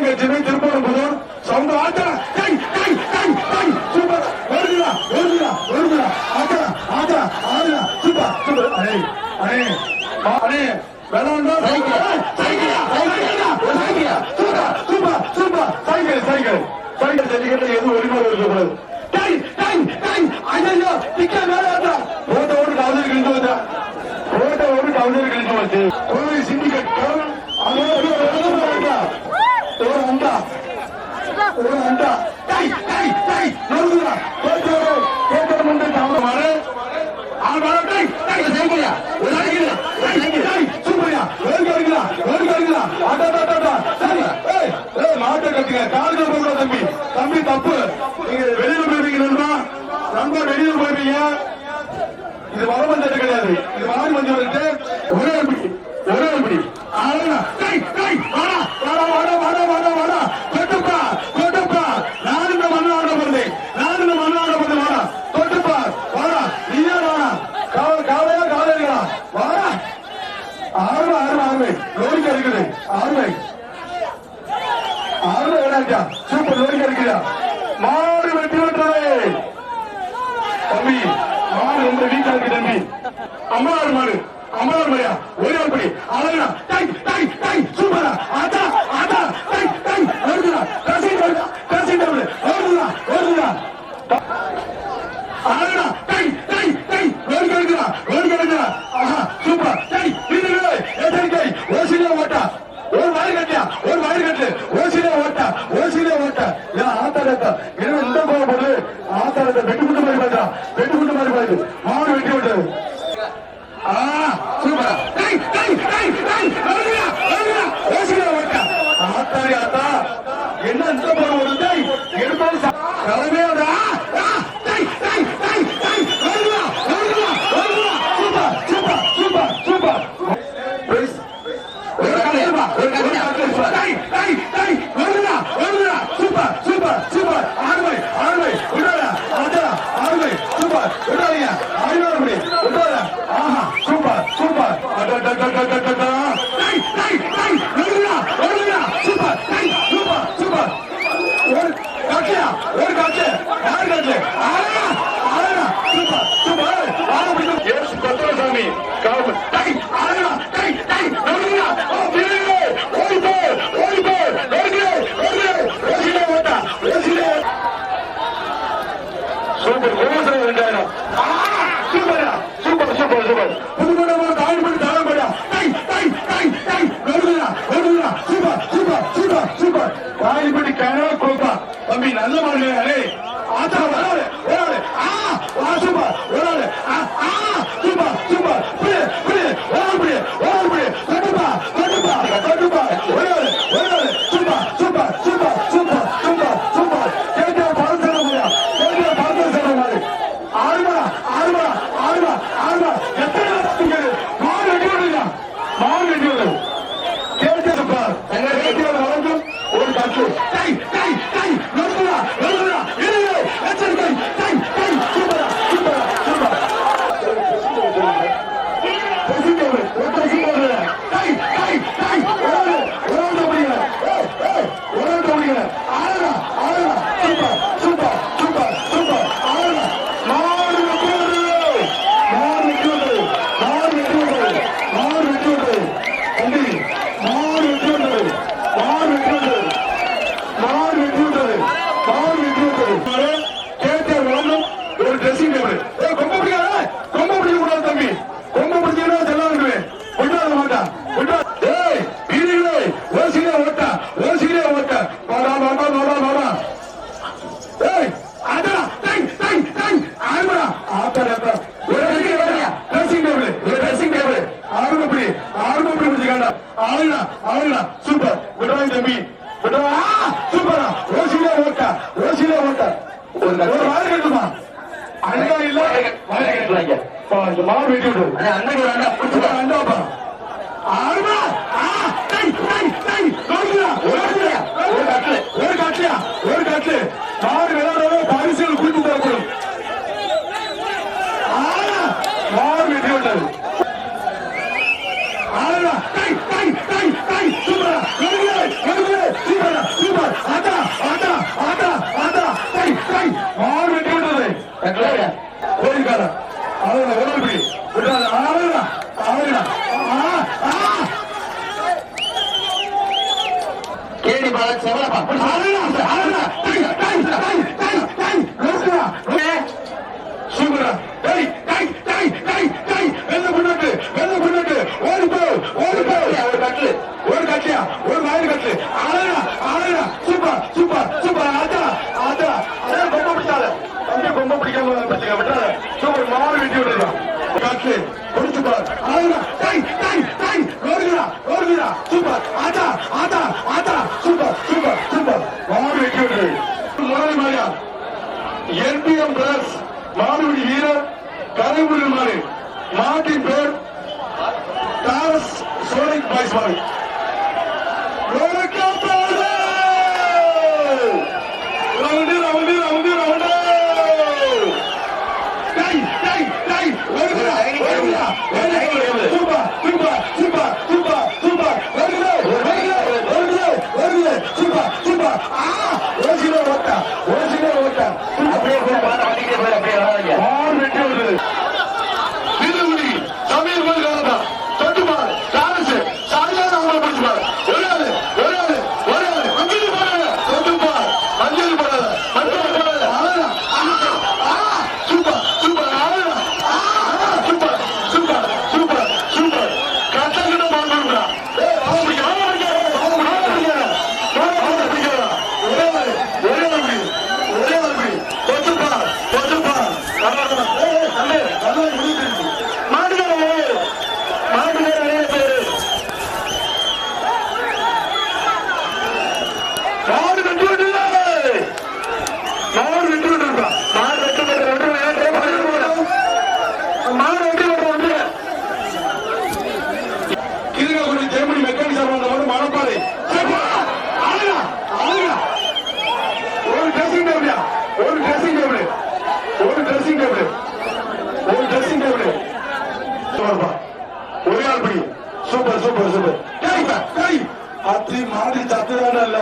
தேங்காய் சென்னை திருப்பரம்புதூர் சவுண்ட் ஆட்டா டை டை டை டை சூப்பர் வருதுடா வருதுடா வருதுடா ஆட்டா ஆட்டா ஆடுடா சூப்பர் சூப்பர். அடே அடே அடே விளாண்டா சைக்கிள் கவுண்டர் கிழிஞ்சு வச்சு உண்டா ஒரு உண்டா டை டை டை நடுவுடா கேட்டோரோ கேட்டோரோ முண்டை ஏய் ஏய் மாட்டை கட்டுங்க கால் கட்டு தம்பி. தம்பி தப்பு. நீங்க வெளியில போயிருக்கீங்க நண்பா. நண்பா இது வர வந்தது கிடையாது. இது வாரி பஞ்சாயத்து என்ன தலைமையாளர் காட்டுலயா ஒரு காட்டுல யார் காட்டுல சூப்பர். 米兰 đánh! அண்ணா இல்ல வாரம் கட்டுறாங்க அண்ணா அண்ணா அண்ணாப்பா பார் அழகா டை டை டை ஓடுகிறா ஓடுகிறா சூப்பர் ஆட்டா ஆட்டா ஆட்டா சூப்பர் சூப்பர் சூப்பர் மாறு வெட்டி விட்டுரு முரளி மாயா என்பிஎம் பிரதர்ஸ் மாடுபிடி வீரர் கரைபுரி மாறு மாட்டின் பேர் டாரஸ் சோனிக் பாய்ஸ் மாறு ரவுண்டு ரவுண்டு ரவுண்டு ரவுண்டு டை டை டை வருகிறா வருகிறா super super super super super வருகிறா வருகிறா வருகிறா வருகிறா சூப்பர் சூப்பர் ஆ ஓசிலே ஓட்டா ஓசிலே ஓட்டா அப்படியே போய் பாட்டு பண்ணிக்கிட்டே போய் அப்படியே வராதீங்க ஆறு வெற்றி வருது திருமுடி சமீர் கோயில் கலந்தா தொட்டுப்பார் காரசு சரியான அவங்களை பிடிச்சுப்பார் ஒரே ஆளு ஒரே ஆளு ஒரே ஆளு மஞ்சள் போடாத தொட்டுப்பார் மஞ்சள் போடாத மஞ்சள் போடாத அழகா ஆ சூப்பர் சூப்பர் அழகா ஆ சூப்பர் சூப்பர் சூப்பர் சூப்பர் கட்டக்கிட்ட பாக்குறா ஏய் அவன் பிடிக்க அவன் பிடிக்க அவன் பிடிக்க அவன் பிடிக்க ஒரே ஆளு ஒரே ஆளு பிடி. ஒரே ஆளு பிடி. தொட்டுப்பார் தொட்டுப்பார் கர்நாடகா ஏய் தம்பி நல்லா முடிஞ்சிருச்சு மாட்டுக்காரே மாட்டுக்காரே பேரு மாடு கட்டி விட்டு மாடு வெட்டி விட்டுருக்கா மாடு வெட்டி விட்டு மாடு வெட்டி விட்டு வந்து கீழகுடி ஜெர்மனி மெக்கானிக் வந்த மாதிரி மணப்பாறை அழகா அழகா ஒரு ட்ரெஸ்ஸிங் டேபிள் ஒரு ட்ரெஸ்ஸிங் டேபிள் ஒரு ட்ரெஸ்ஸிங் டேபிள் ஒரு ட்ரெஸ்ஸிங் டேபிள் ஒரே ஆள் படி சூப்பர் சூப்பர் சூப்பர் டேய் டேய் அத்தி மாடி சத்துதான இல்ல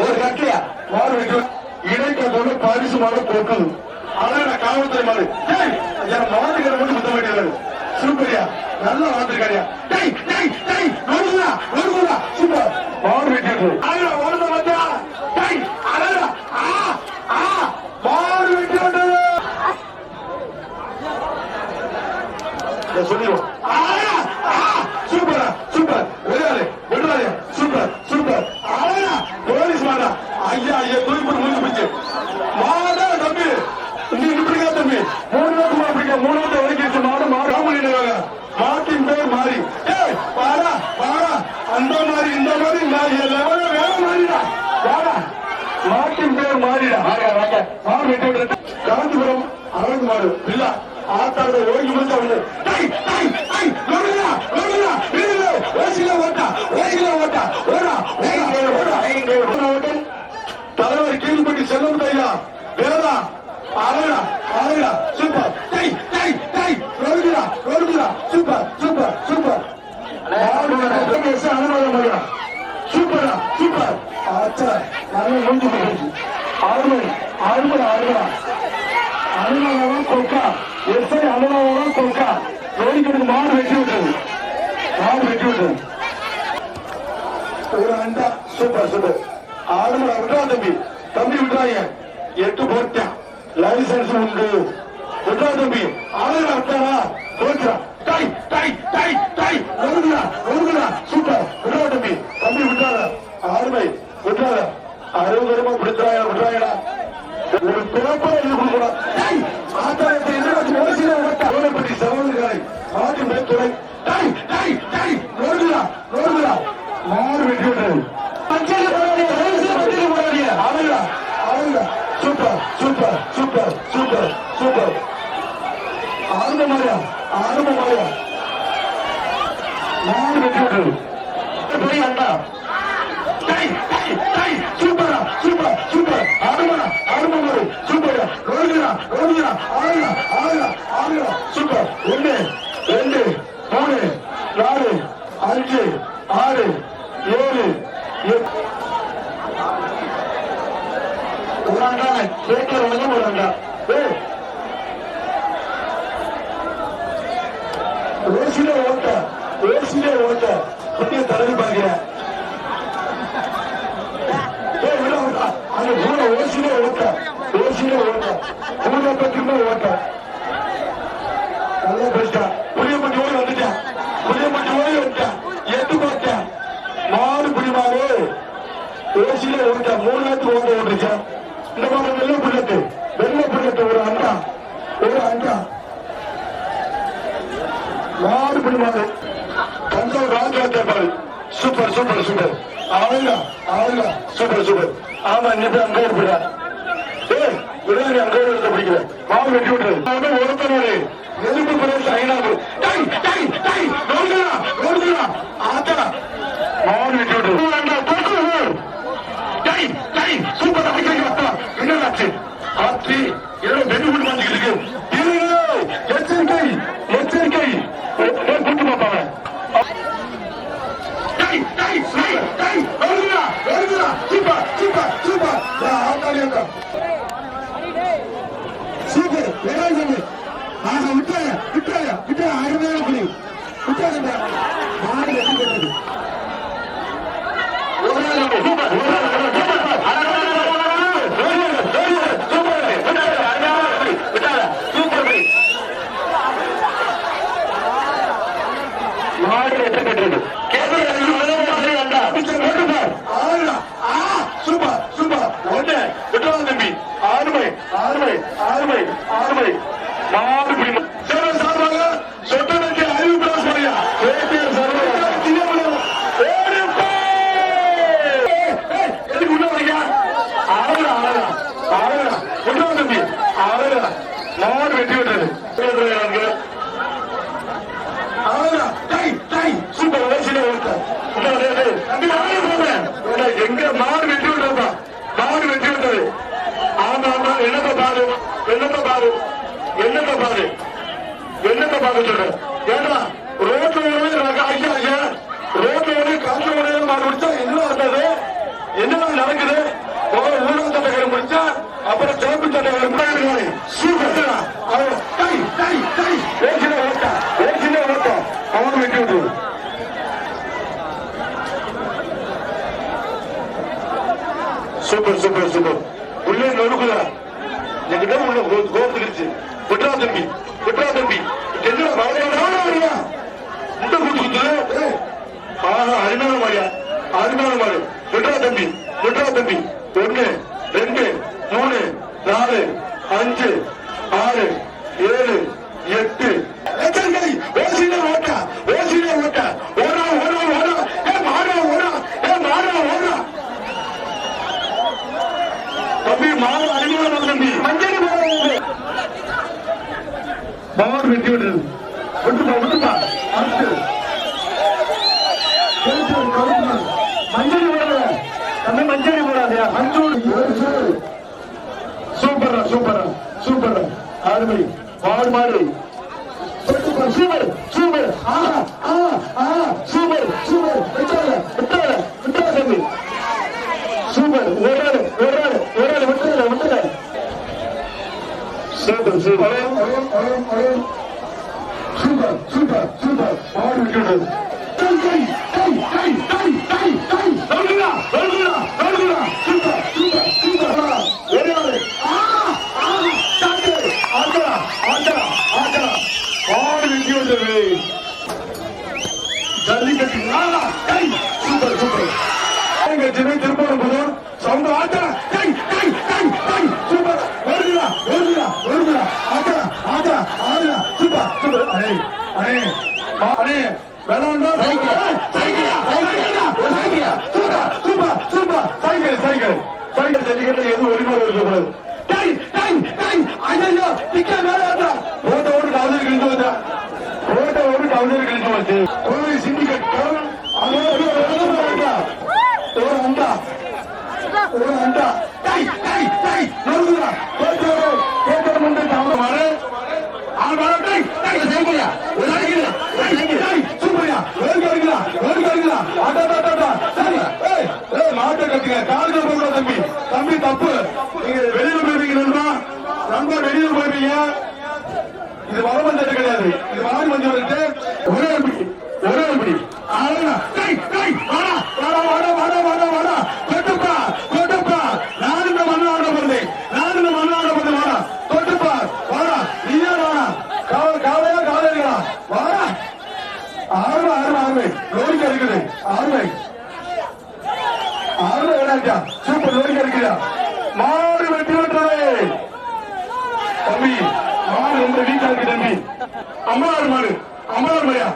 ஒரு கட்டியா மாடு வெட்டி இடைக்கத்தோட மாடு போக்குது அழகா காவல்துறை மாடு. என் மாட்டுக்கிற மட்டும் சுத்த வேண்டியது சூப்பரியா நல்லா வாழ்ந்துருக்காரியா டேய் டேய் டேய் நொறுங்குடா நொறுங்குடா சூப்பர். மாடு டேய் ஆ ஆ வெட்டி சொல்லிடுவோம் சூப்பர் விளையாடு விடுறாரு சூப்பர் சூப்பர் அழகா போலீஸ் மாடா ஐயா ஐயா தூக்கி போட்டு முடிஞ்சு போச்சு மாடா தம்பி நீ இப்படிக்கா தம்பி மூணு நாட்டு அப்படிங்க மூணு நாட்டு வரைக்கும் மாடு மாடு பண்ணிடுவாங்க மாட்டின் பேர் மாறி ஏய் பாரா பாரா அந்த மாதிரி இந்த மாதிரி நான் லெவல வேற மாறிடா வாடா மாட்டின் பேர் மாறிடா வாங்க வாங்க மாடு வெட்டி விடுறது காஞ்சிபுரம் மாடு இல்ல. ஆத்தாட ஓய்வு முடிஞ்ச வீரல ஓசில ஓட்டா ஓசில ஓட்டா. ஓடா ஓடா ஓடா. ஓடா தலைவர் கீழ்பட்டி செல்லும் ஐயா வேதா அழகா அழகா. சூப்பர். டை டை டை நொறுங்கா நொறுங்கா சூப்பர் சூப்பர் சூப்பர். அனுபவம் சூப்பரா சூப்பர். ஆச்சா நல்ல முடிஞ்சு போயிடுச்சு ஆறுமணி ஆறுமணி ஆறுமணா அனுபவம் கொக்கா எஸ்ஐ அனுபவம் கொக்கா நோடிக்கிறது மாடு வெட்டி விட்டது. மாடு வெட்டி விட்டது. ஒரு அண்டா. Super super. ஆறுமணி விட்டா தம்பி. தம்பி விட்டாங்க எட்டு போட்டான் லைசன்ஸ் உண்டு. விட்டா தம்பி. ஆளுநர் விட்டாரா போட்டா டை டை டை டை. ஒழுங்குடா ஒழுங்குடா சூப்பர். விட்டா தம்பி. தம்பி விட்டாரா ஆறுமை விட்டாரா அறுபது ரூபாய் விடுத்துறாயா விட்டுறாங்கடா ஒரு பேப்பர் எழுதி கொடுக்கணும். டேய், ஆத்தாயத்தை எதிர்பார்த்து ஓசியில ஓட்ட கோலப்பட்டி சகோதரர்களை ஆட்டு மேற்துறை டை டை டை நோடுகிறா நோடுகிறா மாறு வெட்டி விட்டது பச்சையில போடாதீங்க ரைஸ்ல பச்சையில போடாதீங்க. அழகா super super super super super. ஆரம்ப மாதிரியா? ஆரம்ப மாதிரியா? மாறு வெட்டி விட்டது போய் வேண்டாம் டை டை டை சூப்பரா சூப்பர் சூப்பர் ஆடுமா ஆடுமா ஒரு சூப்பர் ரோடுகிறா ரோடுகிறா ஆடுறா ஆடுறா சூப்பர். ஒன்று ரெண்டு மூணு நாலு அஞ்சு ஆறு ஏழு எட்டு. ஒரு அண்டா கேட்கிற ஓசிலே ஓட்ட ஓசிலே ஓட்ட. குட்டியை தடவி பார்க்கிறேன் அந்த கூட ஓசியில ஓட்ட ஓசியில ஓட்ட கூட பத்திரமா ஓட்ட நல்லா பெஸ்டா புளியப்பட்டி ஓடி வந்துட்டேன். புளியப்பட்டி ஓடி வந்துட்டேன். எட்டு பார்த்தேன். மாடு பிடிமாறு ஓசியில ஓட்ட மூணு நேரத்துக்கு ஓட்ட ஓட்டுருச்சேன் இந்த மாதிரி வெள்ளை புள்ளட்டு வெள்ளை புள்ளட்டு ஒரு அண்டா. ஒரு அண்டா. மாடு பிடிமாறு Thanjavur Raja super super super அவங்க அவங்க சூப்பர் சூப்பர் ஆமா நீ அங்கே இருப்பா விளையாடி அங்கே எடுத்து பிடிக்கிறேன். மாவு வெட்டி விட்டுரு. ஒருத்தனோடு எதுக்கு பிரதேச ஐநாடு டை டை டை ஆத்தா வெட்டி அண்டா போட்டு டை டை சூப்பர் அடிக்கிறீங்க அத்தா என்னடாச்சு ஆத்தி ஏதோ பெனிஃபிட் வந்துட்டு இருக்கு இரு, எச்சரிக்கை எச்சரிக்கை கூட்டு பார்ப்பாங்க டேய், டேய், டேய், டேய், வருதுடா, வருதுடா. Super, super, super. வா, ஆத்தாடி அக்கா. சூப்பர், விடாது சொல்லு. ஆஹா, விட்டாயா, விட்டாயா, விட்டாயா, அருமையான புலி. விட்டாதீங்க. மாடு வெற்றி பெற்றது. ஒரு நாள் இருக்கு. Super, super, super, super. Very good, very good, super. விட்டாத, அருமையான புலி. விட்டாத, சூப்பர் புலி. மாடு வெற்றி பெற்றது கேபிள் சூப்பர் சூப்பர் ஒன்று விட்டுவாங்க தம்பி ஆறுமை ஆறுமை ஆறுமை ஆறுமை மாடு பிடி சேவை சார்பாக சொட்டனுக்கு அறிவு பிராஸ் பண்ணியா ஏபிஎல் சார்பாக எதுக்கு உள்ள வரீங்க ஆறுடா ஆறுடா ஆறுடா விட்டுவாங்க தம்பி ஆறுடா மாடு வெட்டி விட்டது அவ்வளவுதான். டை, டை. சூப்பர் வயசுல ஒருத்தன். உடனே, டேய், டேய். தம்பி, நானே சொல்றேன். உடனே, எங்க மாடு வெட்டி விட்டதுப்பா. மாடு வெட்டி விட்டது. ஆமா, ஆமா, என்னத்த பாரு என்னத்த பாரு என்னத்த பாரு என்னத்த பாரு சொல்றேன் ஏன்னா ரோட்ல ஓடி ரக- ஐயா ஐயா ரோட்ல ஓடி காற்று ஓடையில மாடு முடிச்சா என்ன வந்தது என்ன நடக்குது முதல்ல ஊழல் சட்டங்களை முடிச்சா அப்புறம் சிவப்பு சட்டங்களை சூப்பர் அவன் டை டை டை ஓசில ஓட்டா ஓசில ஓட்டா அவன் வெட்டி விட்டு சூப்பர் சூப்பர் சூப்பர் உள்ளே நொறுக்குதா என்கிட்ட உள்ள கோத்துக்கிடுச்சு விட்ரா தம்பி விட்ரா தம்பி என்ன வரையா முட்டை கூட்டு குத்துது ஆஹா அருமையான மாடியா அருமையான மாடு விட்ரா தம்பி விட்ரா தம்பி ஒண்ணு ரெண்டு மூணு நாலு அஞ்சு ஆறு ஏழு எட்டு எத்தனை ஓசியில ஓட்டா ஓசியில ஓட்டா ஓடா ஓடா ஓடா ஏ மாடா ஓடா ஏ மாடா ஓடா தம்பி மாடு அருமையான தம்பி மஞ்சள் மாடு வெட்டி விடுறது விட்டுப்பா விட்டுப்பா அடுத்து மஞ்சள் போடாத தம்பி மஞ்சள் போடாதயா மஞ்சள் சூப்பரா சூப்பரா சூப்பரா அருமை மாடு மாடு சூப்பர் சூப்பர். சூப்பர் ஆஹா ஆஹா ஆஹா. Super super. விட்டாத விட்டாத விட்டாத தம்பி. சூப்பர். ஒரு ஆள் ஒரு ஆள் ஒரு ஆள் விட்டுறல விட்டுற super super super super super. மாடு விட்டுறது டை டை டை டை டை டை நல்குடா நல்குடா நல்குடா சூப்பர் சூப்பர் சூப்பர் ஒரே ஆளு ஆ ஆ டாக்கு ஆட்டா ஆட்டா ஆட்டா மாடு விட்டு வந்தது ஜல்லிக்கட்டு சூப்பர் சூப்பர். எங்க திருப்பரம்புதூர் சவுண்ட் ஆட்டா. சூப்பர். வருதுடா வருதுடா வருதுடா. ஆட்டா ஆட்டா ஆடுடா. Super super. அடே அடே. அடே வேணாண்டா cycle cycle cycle cycle super super super cycle cycle cycle jallikattu எதுவும் ஒளிமுறை இருக்கக்கூடாது டை டை டை ஐயோ டிக்கெட் மேல ஏற்றா ரோட்ட ஓடு டவுனர் கிழிஞ்சு வந்தா ரோட்ட ஓடு டவுனர் கிழிஞ்சு வந்து கோவை சிண்டிகேட் அதோட ஒரு அண்டா ஒரு அண்டா டை டை டை நொறுங்குடா கேட்டோடு கேட்டோடு முண்டை அவன் வர அவன் வர டை டை செய்யா ஒரு அடிக்குது டை டை சூப்பரியா ஒரு கடிக்குதா ஒரு கடிக்குதா அடா அடா அடா சரி. ஏய் ஏய் மாட்டை கட்டுங்க கால்கள் போடுற தம்பி. தம்பி தப்பு. நீங்க வெளியில போயிருவீங்க நண்பா. வெளியில போயிருவீங்க இது கிடையாது. இது மாறி மஞ்சள் இருக்கு ஒரே எப்படி ஒரே எப்படி ஆனா டை டை வாடா வாடா வாடா வாடா வாடா வாடா கொட்டுப்பா கொட்டுப்பா ஓட்டா சூப்பர் ஓடி இருக்கிறா மாடு வெட்டி விட்டுறது தம்பி மாடு ரொம்ப வீக்கா இருக்கு தம்பி அமலர் மாடு அமலர் மாடியா